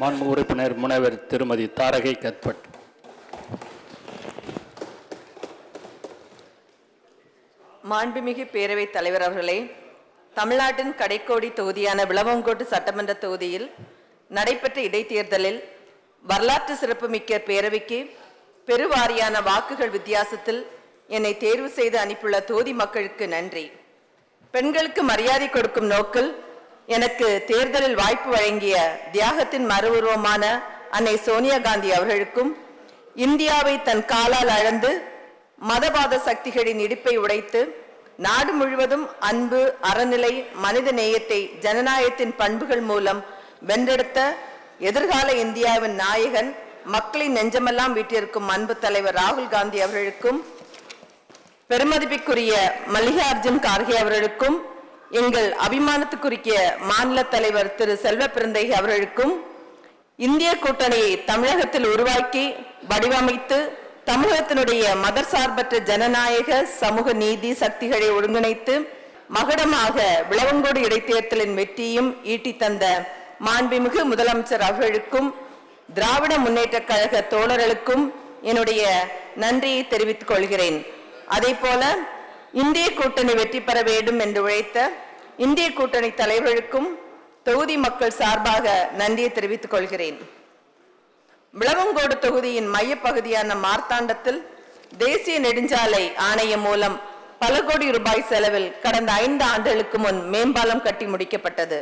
மாண்பு உறுப்பினர் முனைவர் திருமதி தாரகை கத்பட் மாண்புமிகு பேரவைத் தலைவர் அவர்களே தமிழ்நாட்டின் கடைக்கோடி தொகுதியான விளவங்கோட்டு சட்டமன்ற தொகுதியில் நடைபெற்ற இடைத்தேர்தலில் வரலாற்று சிறப்புமிக்க பேரவைக்கு பெருவாரியான வாக்குகள் வித்தியாசத்தில் என்னை தேர்வு செய்து அனுப்பியுள்ள தொகுதி மக்களுக்கு நன்றி. பெண்களுக்கு மரியாதை கொடுக்கும் நோக்கில் எனக்கு தேர்தலில் வாய்ப்பு வழங்கிய தியாகத்தின் மறு உருவமான அன்னை சோனியா காந்தி அவர்களுக்கும் இந்தியாவை தன் காலால் அளந்து மதவாத சக்திகளின் இடிப்பை உடைத்து நாடு முழுவதும் அன்பு அறநிலை மனித நேயத்தை ஜனநாயகத்தின் பண்புகள் மூலம் வென்றெடுத்த எதிர்கால இந்தியாவின் நாயகன் மக்களின் நெஞ்சமெல்லாம் வீட்டிற்கும் அன்பு தலைவர் ராகுல் காந்தி அவர்களுக்கும் பெருமதிப்பிற்குரிய மல்லிகார்ஜுன் கார்கே அவர்களுக்கும் எங்கள் அபிமானத்துக்குரிய மாநில தலைவர் திரு செல்வ பிறந்தை அவர்களுக்கும் இந்திய கூட்டணியை தமிழகத்தில் உருவாக்கி வடிவமைத்து தமிழகத்தினுடைய மதர்சார்பற்ற ஜனநாயக சமூக நீதி சக்திகளை ஒருங்கிணைத்து மகடமாக விளவங்கோடு இடைத்தேர்தலின் வெற்றியும் ஈட்டி தந்த மாண்புமிகு முதலமைச்சர் அவர்களுக்கும் திராவிட முன்னேற்ற கழக தோழர்களுக்கும் என்னுடைய நன்றியை தெரிவித்துக் கொள்கிறேன். அதே போல இந்திய கூட்டணி வெற்றி பெற வேண்டும் என்று உழைத்த இந்திய கூட்டணி தலைவர்களுக்கும் தொகுதி மக்கள் சார்பாக நன்றியை தெரிவித்துக் கொள்கிறேன். விளவங்கோடு தொகுதியின் மையப்பகுதியான மார்த்தாண்டத்தில் தேசிய நெடுஞ்சாலை ஆணையம் மூலம் பல கோடி ரூபாய் செலவில் கடந்த ஐந்து ஆண்டுகளுக்கு முன் மேம்பாலம் கட்டி முடிக்கப்பட்டது.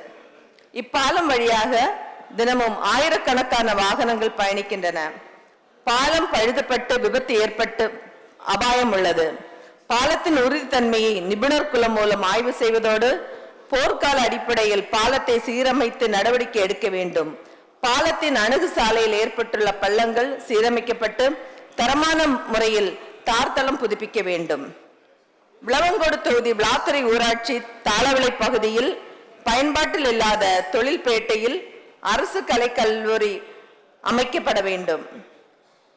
இப்பாலம் வழியாக தினமும் ஆயிரக்கணக்கான வாகனங்கள் பயணிக்கின்றன. பாலம் பழுதப்பட்டு விபத்து ஏற்பட்டு அபாயம் உள்ளது. பாலத்தின் உறுதித்தன்மையை நிபுணர் குலம் மூலம் ஆய்வு செய்வதோடு போர்க்கால அடிப்படையில் பாலத்தை சீரமைத்து நடவடிக்கை எடுக்க வேண்டும். பாலத்தின் அணுகு சாலையில் ஏற்பட்டுள்ள பள்ளங்கள் சீரமைக்கப்பட்டு தரமான முறையில் தார்த்தளம் புதுப்பிக்க வேண்டும். விளவங்கோடு தொகுதி விளாத்துறை ஊராட்சி தாளவிளை பகுதியில் பயன்பாட்டில் இல்லாத தொழில்பேட்டையில் அரசு கலைக்கல்லூரி அமைக்கப்பட வேண்டும்.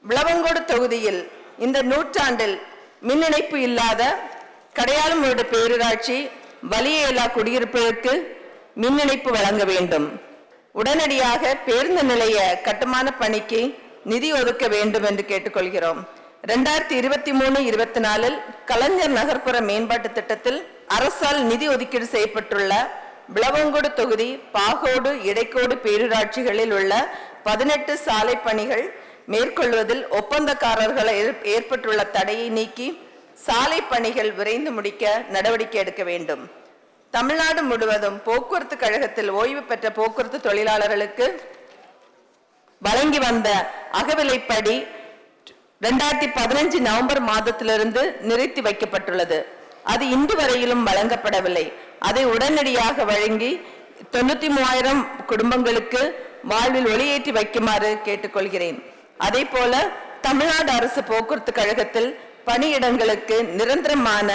விளவங்கோடு தொகுதியில் இந்த நூற்றாண்டில் மின் இணைப்பு இல்லாத கடையாளமோடு பேரூராட்சி வலியேலா குடியிருப்புகளுக்கு மின் இணைப்பு வழங்க வேண்டும். உடனடியாக பேருந்து நிலைய கட்டுமான பணிக்கு நிதி ஒதுக்க வேண்டும் என்று கேட்டுக்கொள்கிறோம். ரெண்டாயிரத்தி இருபத்தி மூணு இருபத்தி நாலில் கலைஞர் நகர்ப்புற மேம்பாட்டு திட்டத்தில் அரசால் நிதி ஒதுக்கீடு செய்யப்பட்டுள்ள விளவங்கோடு தொகுதி பாகோடு இடைக்கோடு பேரூராட்சிகளில் உள்ள பதினெட்டு சாலை பணிகள் மேற்கொள்வதில் ஒப்பந்தக்காரர்கள் ஏற்பட்டுள்ள தடையை நீக்கி சாலை பணிகள் விரைந்து முடிக்க நடவடிக்கை எடுக்க வேண்டும். தமிழ்நாடு முழுவதும் போக்குவரத்து கழகத்தில் ஓய்வு பெற்ற போக்குவரத்து தொழிலாளர்களுக்கு வழங்கி வந்த அகவிலைப்படி ரெண்டாயிரத்தி பதினஞ்சு நவம்பர் மாதத்திலிருந்து நிறுத்தி வைக்கப்பட்டுள்ளது. அது இன்று வரையிலும் வழங்கப்படவில்லை. அதை உடனடியாக வழங்கி தொண்ணூத்தி மூவாயிரம் குடும்பங்களுக்கு வாழ்வில் ஒளியேற்றி வைக்குமாறு கேட்டுக்கொள்கிறேன். அதே போல தமிழ்நாடு அரசு போக்குவரத்து கழகத்தில் பணியிடங்களுக்கு நிரந்தரமான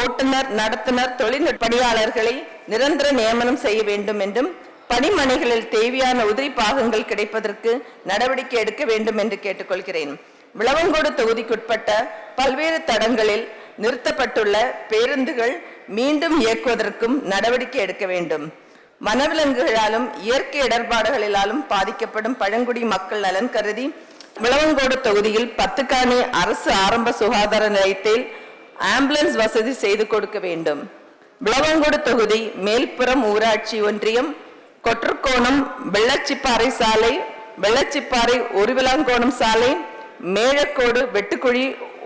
ஓட்டுநர் நடத்துனர் தொழில்நுட்ப பணியாளர்களை நிரந்தர நியமனம் செய்ய வேண்டும் என்றும் பணிமனைகளில் தேவையான உதிரி பாகங்கள் கிடைப்பதற்கு நடவடிக்கை எடுக்க வேண்டும் என்று கேட்டுக்கொள்கிறேன். விளவங்கோடு தொகுதிக்குட்பட்ட பல்வேறு தடங்களில் நிறுத்தப்பட்டுள்ள பேருந்துகள் மீண்டும் இயக்குவதற்கும் நடவடிக்கை எடுக்க வேண்டும். வனவிலங்குகளாலும் இயற்கை இடர்பாடுகளிலாலும் பாதிக்கப்படும் பழங்குடி மக்கள் நலன் கருதி விளவங்கோடு தொகுதியில் பத்துக்காணி அரசு ஆரம்ப சுகாதார நிலையத்தில் ஆம்புலன்ஸ் வசதி செய்து கொடுக்க வேண்டும். விளவங்கோடு தொகுதி மேல்புறம் ஊராட்சி ஒன்றியம் கொற்றக்கோணம் வெள்ளச்சிப்பாறை சாலை வெள்ளச்சிப்பாறை ஒருவிலாங்கோணம் சாலை மேழக்கோடு வெட்டுக்குழி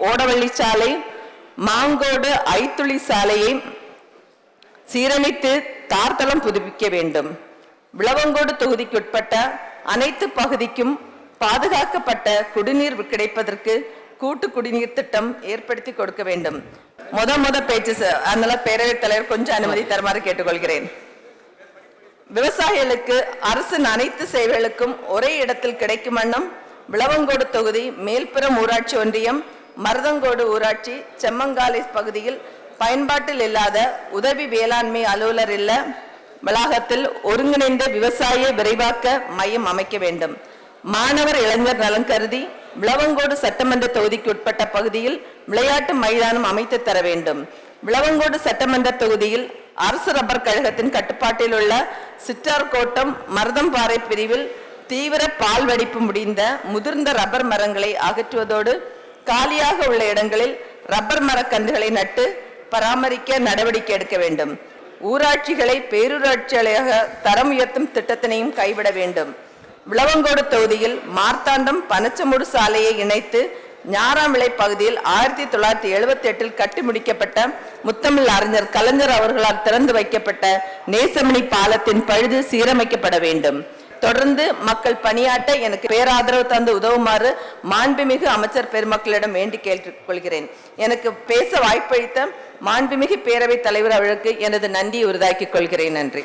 ஓடவள்ளி சாலை மாங்கோடு ஐத்துளி சாலையை சீரமைத்து தார்த்தளம் புதுப்பிக்க வேண்டும். விளவங்கோடு தொகுதிக்குட்பட்ட அனைத்து பகுதிக்கும் பாதுகாக்கப்பட்ட குடிநீர் கிடைப்பதற்கு கூட்டு குடிநீர் திட்டம் ஏற்படுத்தி கொடுக்க வேண்டும். முத முத பேச்சு அதனால பேரவைத் தலைவர் கொஞ்சம் அனுமதி தருமாறு கேட்டுக்கொள்கிறேன். விவசாயிகளுக்கு அரசின் அனைத்து சேவைகளுக்கும் ஒரே இடத்தில் கிடைக்கும் வண்ணம் விளவங்கோடு தொகுதி மேல்புறம் ஊராட்சி ஒன்றியம் மருதங்கோடு ஊராட்சி செம்மங்காலை பகுதியில் பயன்பாட்டில் இல்லாத உதவி வேளாண்மை அலுவலர் இல்ல வளாகத்தில் ஒருங்கிணைந்த விவசாய விரைவாக்க மையம் அமைக்க வேண்டும். மாணவர் இளைஞர் நலன் கருதி விளவங்கோடு சட்டமன்ற தொகுதிக்கு உட்பட்ட பகுதியில் விளையாட்டு மைதானம் அமைத்து தர வேண்டும். விளவங்கோடு சட்டமன்ற தொகுதியில் அரசு ரப்பர் கழகத்தின் கட்டுப்பாட்டில் உள்ள சிற்றார்கோட்டம் மருதம்பாறை பிரிவில் தீவிர பால் வடிப்பு முடிந்த முதிர்ந்த ரப்பர் மரங்களை அகற்றுவதோடு காலியாக உள்ள இடங்களில் ரப்பர் மரக்கன்றுகளை நட்டு பராமரிக்க நடவடிக்கை எடுக்க வேண்டும். ஊராட்சிகளை பேரூராட்சிகளாக தரம் உயர்த்தும் திட்டத்தினையும் கைவிட வேண்டும். விளவங்கோடு தொகுதியில் மார்த்தாண்டம் பனச்சமூடு சாலையை இணைத்து ஞாராமிளை பகுதியில் ஆயிரத்தி தொள்ளாயிரத்தி எழுபத்தி எட்டில் கட்டி முடிக்கப்பட்ட முத்தமிழ் அறிஞர் கலைஞர் அவர்களால் திறந்து வைக்கப்பட்ட நேசமணி பாலத்தின் பழுது சீரமைக்கப்பட வேண்டும். தொடர்ந்து மக்கள் பணியாற்ற எனக்கு பேராதரவு தந்து உதவுமாறு மாண்புமிகு அமைச்சர் பெருமக்களிடம் வேண்டி கேட்டுக்கொள்கிறேன். எனக்கு பேச வாய்ப்பளித்த மாண்புமிகு பேரவைத் தலைவர் அவர்களுக்கு எனது நன்றியை உருதாக்கிக் கொள்கிறேன். நன்றி.